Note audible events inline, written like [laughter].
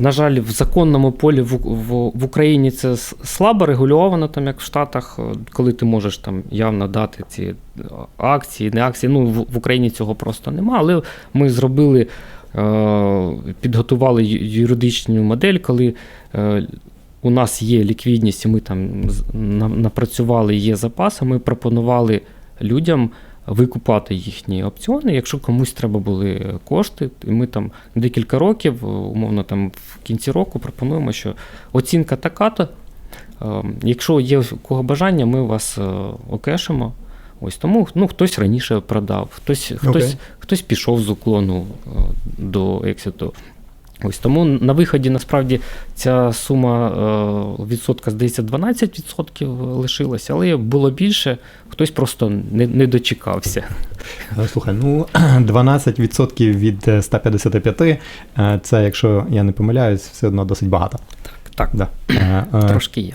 на жаль, в законному полі в, в, в Україні це слабо регульовано, там як в Штатах, е, коли ти можеш там явно дати ці е, акції, не акції. Ну, в, в Україні цього просто нема. Але ми зробили, е, підготували юридичну модель, коли е, у нас є ліквідність, і ми там на- напрацювали, є запаси, ми пропонували людям викупати їхні опціони, якщо комусь треба були кошти, і ми там декілька років, умовно там в кінці року пропонуємо, що оцінка така-то. е, Якщо є у кого бажання, ми вас е, окешимо. Ось тому ну, хтось раніше продав, хтось, хтось, хтось пішов з уклону е, до екситу. Ось тому на виході насправді ця сума е, відсотка, здається, 12% лишилася, але було більше, хтось просто не, не дочекався. Е, Слухай, ну [clears throat] 12% від е, 155, е, це, якщо я не помиляюсь, все одно досить багато. Так, Да. Е, е, трошки є.